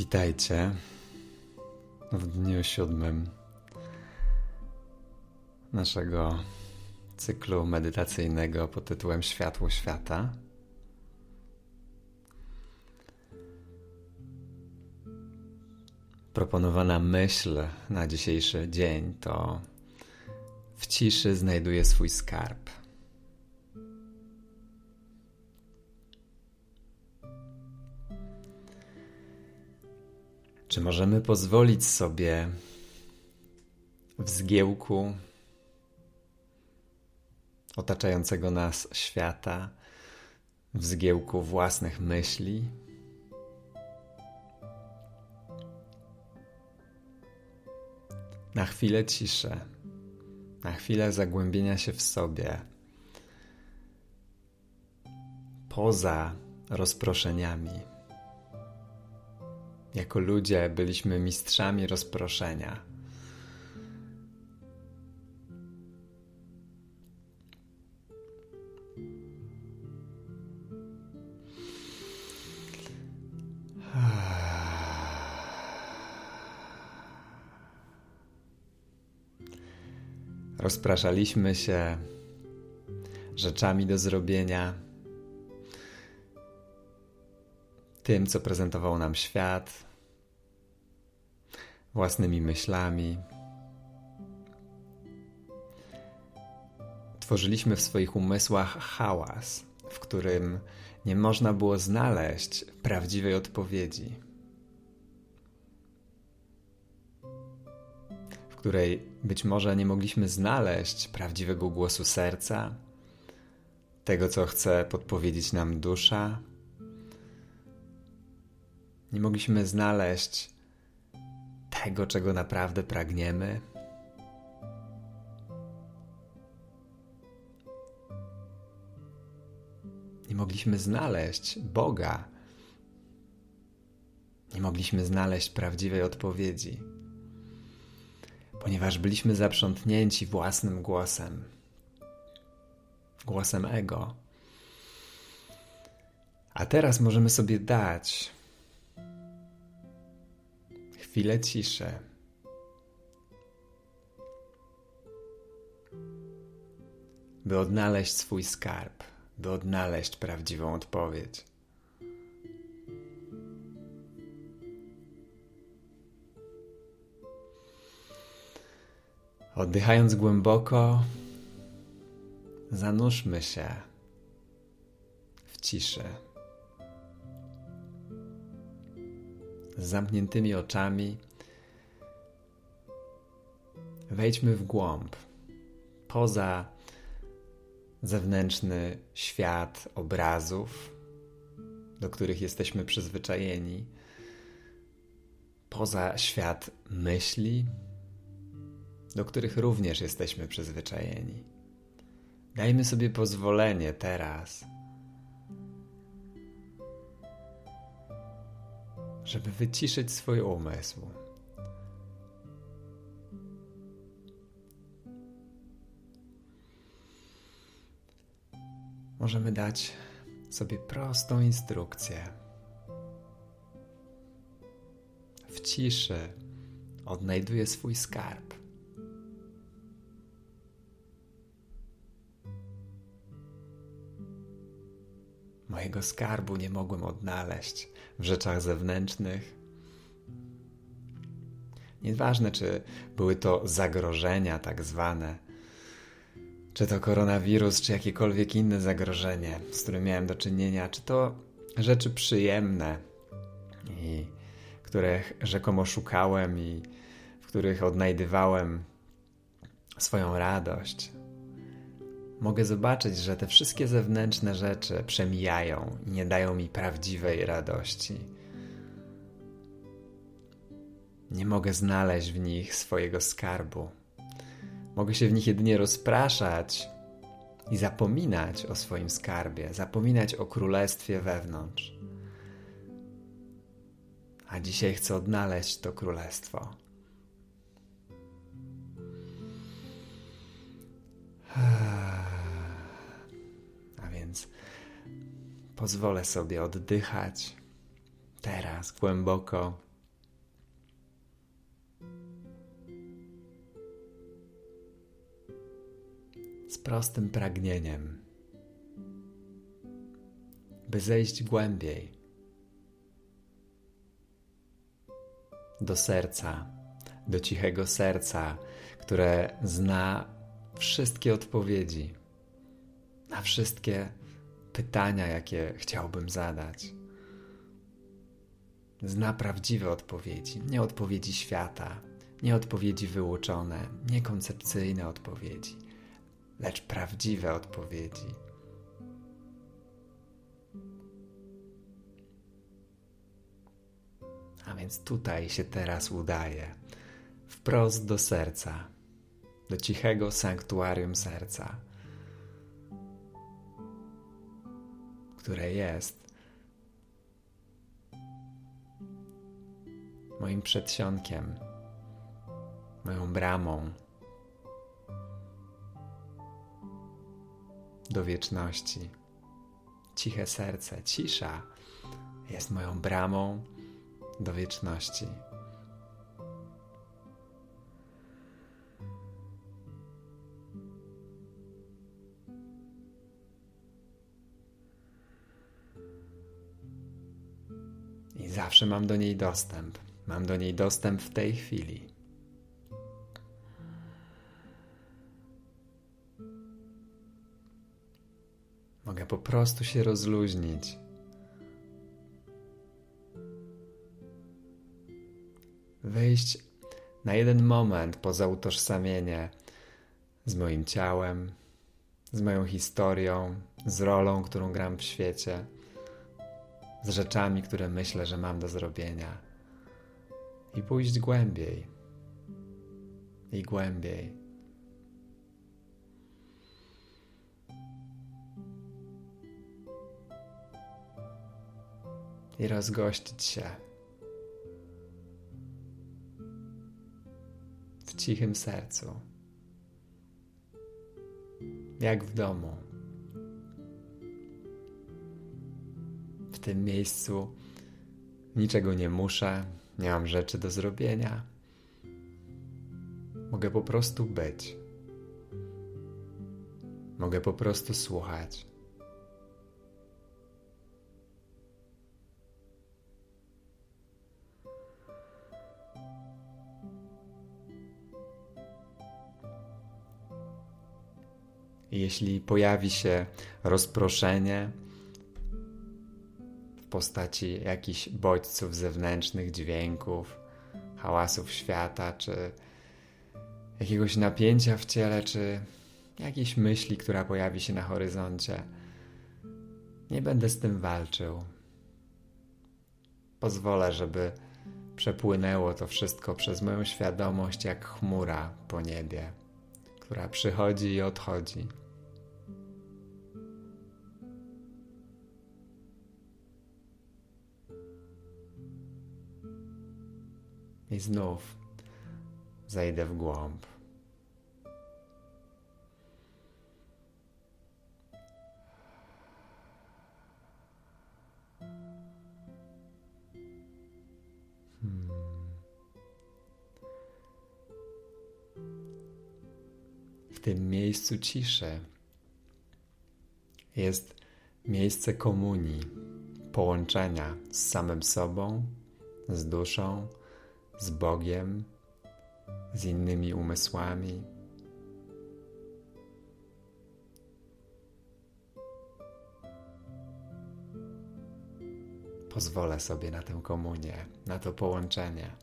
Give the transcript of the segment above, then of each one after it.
Witajcie w dniu siódmym naszego cyklu medytacyjnego pod tytułem Światło Świata. Proponowana myśl na dzisiejszy dzień to w ciszy znajduje swój skarb. Czy możemy pozwolić sobie w zgiełku otaczającego nas świata, w zgiełku własnych myśli? Na chwilę ciszę, na chwilę zagłębienia się w sobie, poza rozproszeniami. Jako ludzie byliśmy mistrzami rozproszenia. Rozpraszaliśmy się rzeczami do zrobienia, tym, co prezentował nam świat, własnymi myślami. Tworzyliśmy w swoich umysłach hałas, w którym nie można było znaleźć prawdziwej odpowiedzi. W której być może nie mogliśmy znaleźć prawdziwego głosu serca, tego, co chce podpowiedzieć nam dusza. Nie mogliśmy znaleźć tego, czego naprawdę pragniemy. Nie mogliśmy znaleźć Boga. Nie mogliśmy znaleźć prawdziwej odpowiedzi, ponieważ byliśmy zaprzątnięci własnym głosem, głosem ego. A teraz możemy sobie dać chwilę ciszy. By odnaleźć swój skarb, by odnaleźć prawdziwą odpowiedź. Oddychając głęboko, zanurzmy się w ciszy. Z zamkniętymi oczami. Wejdźmy w głąb, poza zewnętrzny świat obrazów, do których jesteśmy przyzwyczajeni, poza świat myśli, do których również jesteśmy przyzwyczajeni. Dajmy sobie pozwolenie teraz żeby wyciszyć swój umysł. Możemy dać sobie prostą instrukcję. W ciszy odnajduję swój skarb. Mojego skarbu nie mogłem odnaleźć w rzeczach zewnętrznych. Nieważne, czy były to zagrożenia, tak zwane, czy to koronawirus, czy jakiekolwiek inne zagrożenie, z którym miałem do czynienia, czy to rzeczy przyjemne, i których rzekomo szukałem i w których odnajdywałem swoją radość mogę zobaczyć, że te wszystkie zewnętrzne rzeczy przemijają i nie dają mi prawdziwej radości. Nie mogę znaleźć w nich swojego skarbu. Mogę się w nich jedynie rozpraszać i zapominać o swoim skarbie, zapominać o królestwie wewnątrz. A dzisiaj chcę odnaleźć to królestwo. więc Pozwolę sobie oddychać teraz głęboko. Z prostym pragnieniem, by zejść głębiej do serca, do cichego serca, które zna wszystkie odpowiedzi na wszystkie pytania, jakie chciałbym zadać. Zna prawdziwe odpowiedzi, nie odpowiedzi świata, nie odpowiedzi wyuczone, nie koncepcyjne odpowiedzi, lecz prawdziwe odpowiedzi. A więc tutaj się teraz udaje, wprost do serca, do cichego sanktuarium serca, które jest moim przedsionkiem, moją bramą do wieczności. Ciche serce, cisza jest moją bramą do wieczności. Zawsze mam do niej dostęp. Mam do niej dostęp w tej chwili. Mogę po prostu się rozluźnić. Wyjść na jeden moment poza utożsamienie z moim ciałem, z moją historią, z rolą, którą gram w świecie, z rzeczami, które myślę, że mam do zrobienia, i pójść głębiej i głębiej. I rozgościć się w cichym sercu, jak w domu. W tym miejscu niczego nie muszę, nie mam rzeczy do zrobienia. Mogę po prostu być. Mogę po prostu słuchać. Jeśli pojawi się rozproszenie postaci jakichś bodźców zewnętrznych, dźwięków, hałasów świata, czy jakiegoś napięcia w ciele, czy jakiejś myśli, która pojawi się na horyzoncie, nie będę z tym walczył. Pozwolę, żeby przepłynęło to wszystko przez moją świadomość jak chmura po niebie, która przychodzi i odchodzi. Znów zejdę w głąb. Hmm. W tym miejscu ciszy jest miejsce komunii, połączenia z samym sobą, z duszą z Bogiem, z innymi umysłami. Pozwolę sobie na tę komunię, na to połączenie.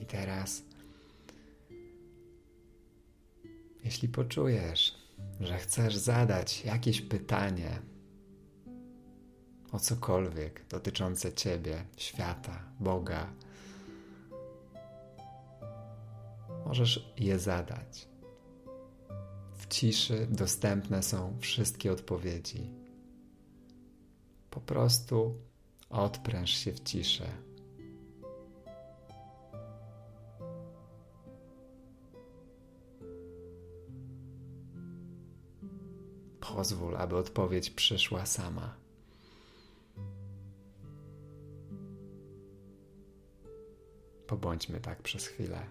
I teraz, jeśli poczujesz, że chcesz zadać jakieś pytanie o cokolwiek dotyczące Ciebie, świata, Boga, możesz je zadać. W ciszy dostępne są wszystkie odpowiedzi. Po prostu odpręż się w ciszę. Pozwól, aby odpowiedź przyszła sama. Pobądźmy tak przez chwilę.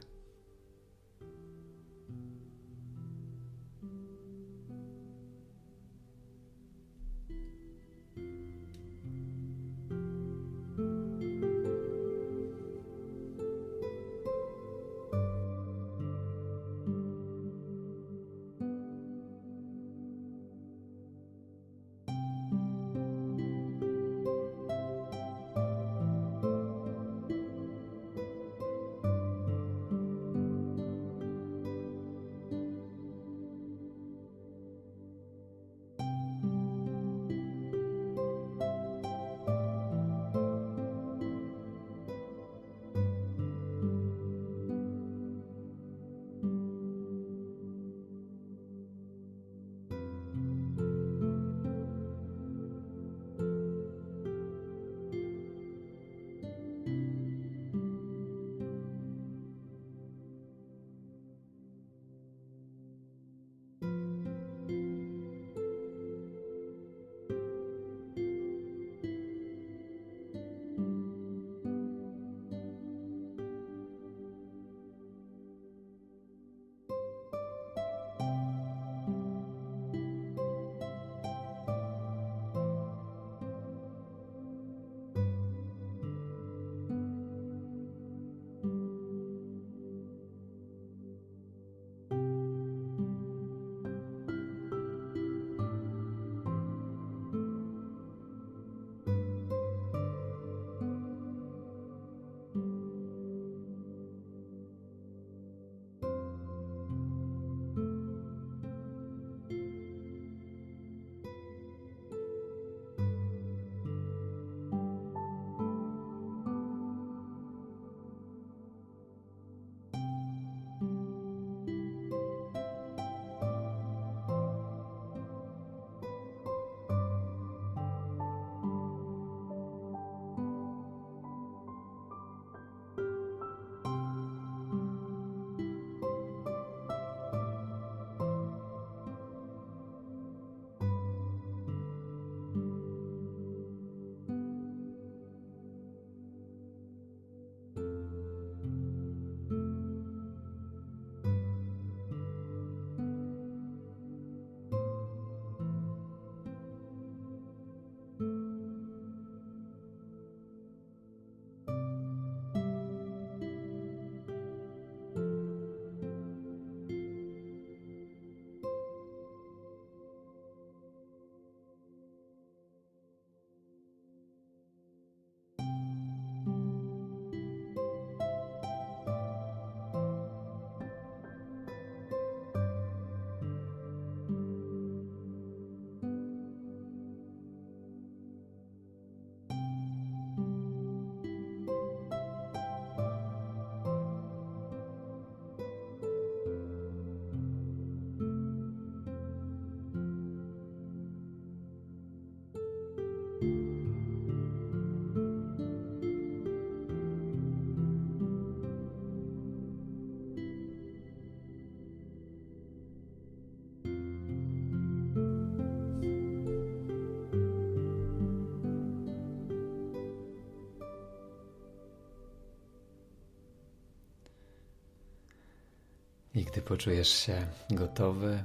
I gdy poczujesz się gotowy,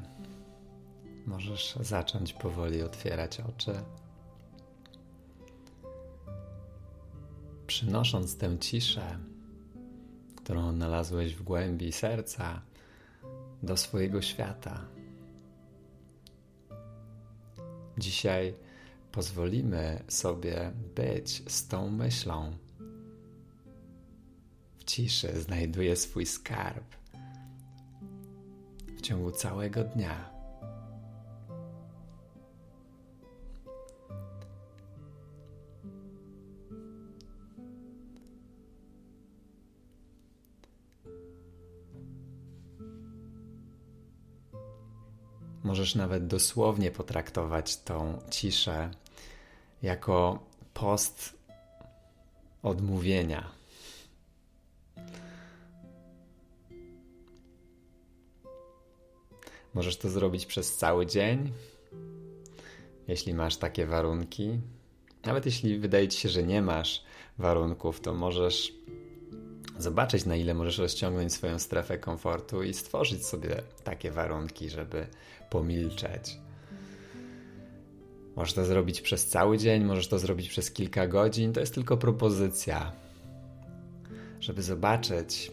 możesz zacząć powoli otwierać oczy. Przynosząc tę ciszę, którą odnalazłeś w głębi serca, do swojego świata. Dzisiaj pozwolimy sobie być z tą myślą. W ciszy znajduje swój skarb w ciągu całego dnia. Możesz nawet dosłownie potraktować tą ciszę jako post odmówienia Możesz to zrobić przez cały dzień, jeśli masz takie warunki. Nawet jeśli wydaje ci się, że nie masz warunków, to możesz zobaczyć, na ile możesz rozciągnąć swoją strefę komfortu i stworzyć sobie takie warunki, żeby pomilczeć. Możesz to zrobić przez cały dzień, możesz to zrobić przez kilka godzin. To jest tylko propozycja, żeby zobaczyć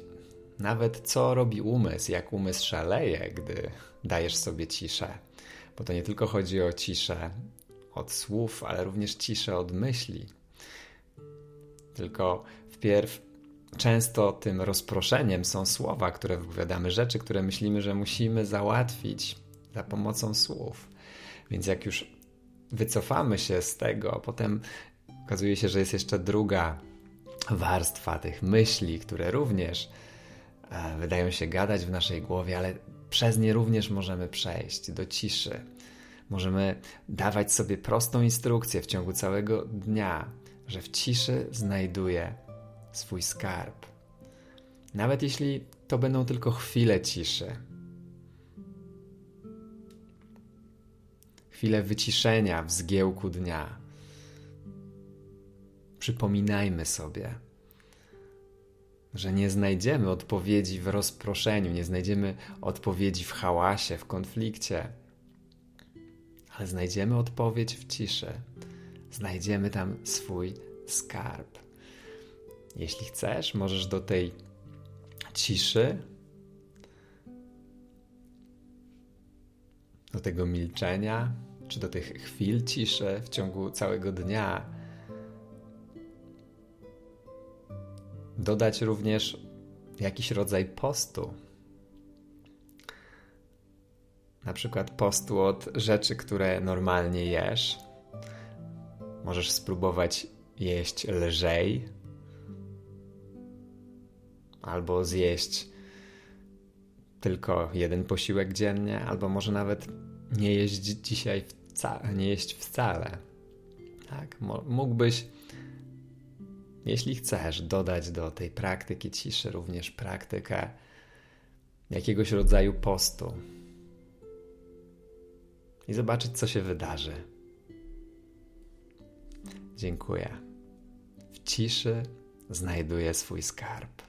nawet co robi umysł, jak umysł szaleje, gdy dajesz sobie ciszę. Bo to nie tylko chodzi o ciszę od słów, ale również ciszę od myśli. Tylko wpierw często tym rozproszeniem są słowa, które wypowiadamy, rzeczy, które myślimy, że musimy załatwić za pomocą słów. Więc jak już wycofamy się z tego, potem okazuje się, że jest jeszcze druga warstwa tych myśli, które również wydają się gadać w naszej głowie, ale przez nie również możemy przejść do ciszy. Możemy dawać sobie prostą instrukcję w ciągu całego dnia, że w ciszy znajduję swój skarb. Nawet jeśli to będą tylko chwile ciszy, chwilę wyciszenia w zgiełku dnia. Przypominajmy sobie, że nie znajdziemy odpowiedzi w rozproszeniu, nie znajdziemy odpowiedzi w hałasie, w konflikcie, ale znajdziemy odpowiedź w ciszy. Znajdziemy tam swój skarb. Jeśli chcesz, możesz do tej ciszy, do tego milczenia, czy do tych chwil ciszy w ciągu całego dnia dodać również jakiś rodzaj postu. Na przykład postu od rzeczy, które normalnie jesz. Możesz spróbować jeść lżej, albo zjeść tylko jeden posiłek dziennie, albo może nawet nie jeść dzisiaj wcale, nie jeść wcale. Tak, mógłbyś, jeśli chcesz, dodać do tej praktyki ciszy również praktykę jakiegoś rodzaju postu i zobaczyć, co się wydarzy. Dziękuję. W ciszy znajduję swój skarb.